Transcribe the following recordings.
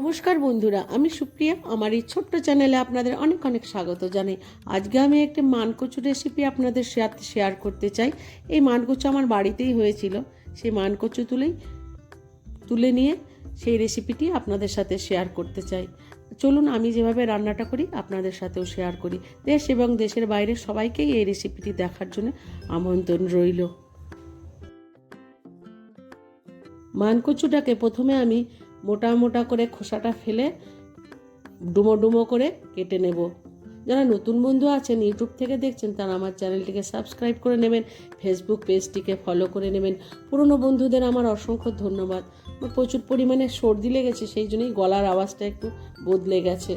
নমস্কার বন্ধুরা, আমি সুপ্রিয়া। আমার এই ছোট্ট চ্যানেলে আপনাদের অনেক অনেক স্বাগত জানাই। আজকে আমি একটি মানকচু রেসিপি আপনাদের সাথে শেয়ার করতে চাই। এই মানকচু আমার বাড়িতেই হয়েছিল। সেই মানকচু তুলেই তুলে নিয়ে সেই রেসিপিটি আপনাদের সাথে শেয়ার করতে চাই। চলুন আমি যেভাবে রান্নাটা করি, আপনাদের সাথেও শেয়ার করি। দেশ এবং দেশের বাইরে সবাইকেই এই রেসিপিটি দেখার জন্য আমন্ত্রণ রইল। মানকচুটাকে প্রথমে আমি মোটা মোটা করে খোসাটা ফেলে ডুমো ডুমো করে কেটে নেব। যারা নতুন বন্ধু আছেন, ইউটিউব থেকে দেখছেন, তারা আমার চ্যানেলটিকে সাবস্ক্রাইব করে নেবেন, ফেসবুক পেজটিকে ফলো করে নেবেন। পুরনো বন্ধুদের আমার অসংখ্য ধন্যবাদ। আমার প্রচুর পরিমাণে সর্দি লেগেছে, সেই জন্যই গলার আওয়াজটা একটু বদলে গেছে।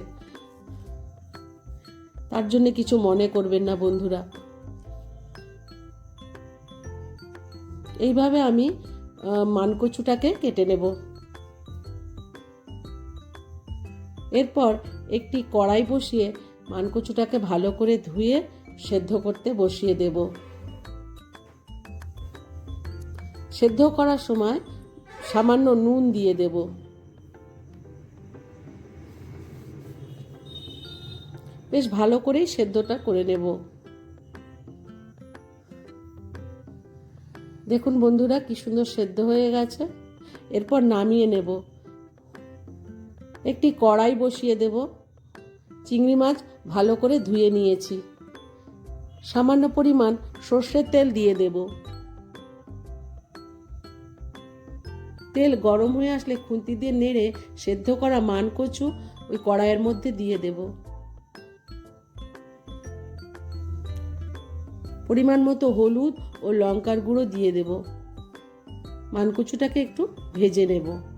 তার জন্য কিছু মনে করবেন না বন্ধুরা। এইভাবে আমি মানকচুটাকে কেটে নেব। এরপর একটি কড়াই বসিয়ে মানকচুটাকে ভালো করে ধুয়ে সেদ্ধ করতে বসিয়ে দেব। সেদ্ধ করার সময় সামান্য নুন দিয়ে দেব। বেশ ভালো করেই সেদ্ধটা করে নেব। দেখুন বন্ধুরা, কি সুন্দর সেদ্ধ হয়ে গেছে। এরপর নামিয়ে নেব। একটি কড়াই বসিয়ে দেব। চিংড়ি মাছ ভালো করে ধুয়ে নিয়েছি। সামান্য পরিমাণ সর্ষের তেল দিয়ে দেব। তেল গরম হয়ে আসলে খুন্তি দিয়ে নেড়ে সেদ্ধ করা মান কচু ওই কড়াইয়ের মধ্যে দিয়ে দেব। পরিমাণ মতো হলুদ ও লঙ্কার গুঁড়ো দিয়ে দেব। মানকচুটাকে একটু ভেজে নেব।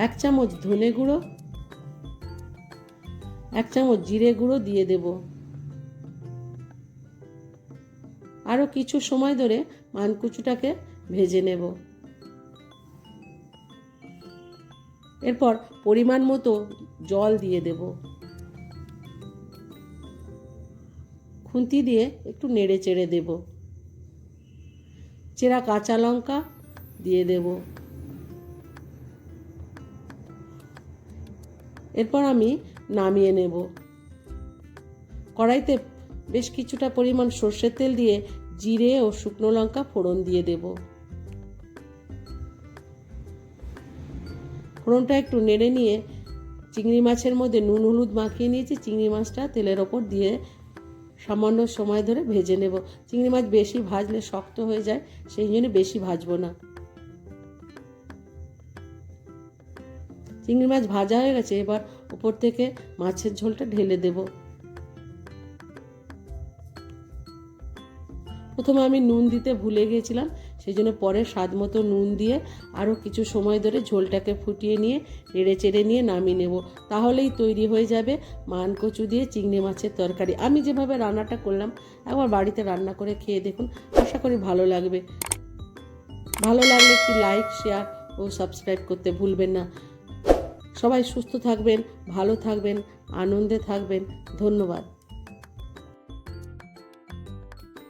এক চামচ ধনে গুঁড়ো, এক চামচ জিরে গুঁড়ো দিয়ে দেব। আরও কিছু সময় ধরে মানকুচুটাকে ভেজে নেব। এরপর পরিমাণ মতো জল দিয়ে দেব। খুন্তি দিয়ে একটু নেড়ে চেড়ে দেব। চেরা কাঁচা লঙ্কা দিয়ে দেবো। এরপর আমি নামিয়ে নেব। কড়াইতে বেশ কিছুটা পরিমাণ সর্ষের তেল দিয়ে জিরে ও শুকনো লঙ্কা ফোড়ন দিয়ে দেব। ফোড়নটা একটু নেড়ে নিয়ে চিংড়ি মাছের মধ্যে নুন, হলুদ মাখিয়ে নিয়েছি। চিংড়ি মাছটা তেলের ওপর দিয়ে সামান্য সময় ধরে ভেজে নেব। চিংড়ি মাছ বেশি ভাজলে শক্ত হয়ে যায়, সেই জন্য বেশি ভাজবো না। চিংড়ি মাছ ভাজা হয়ে গেছে, এবার উপর থেকে মাছের ঝোলটা ঢেলে দেব। প্রথমে আমি নুন দিতে ভুলে গিয়েছিলাম সেই জন্য পরে স্বাদ মতো নুন দিয়ে আরও কিছু সময় ধরে ঝোলটাকে ফুটিয়ে নিয়ে, নেড়ে চেড়ে নিয়ে নামিয়ে নেব। তাহলেই তৈরি হয়ে যাবে মান কচু দিয়ে চিংড়ি মাছের তরকারি। আমি যেভাবে রান্নাটা করলাম, একবার বাড়িতে রান্না করে খেয়ে দেখুন, আশা করি ভালো লাগবে। ভালো লাগলে একটি লাইক, শেয়ার ও সাবস্ক্রাইব করতে ভুলবেন না। সবাই সুস্থ থাকবেন ভালো থাকবেন আনন্দে থাকবেন। ধন্যবাদ।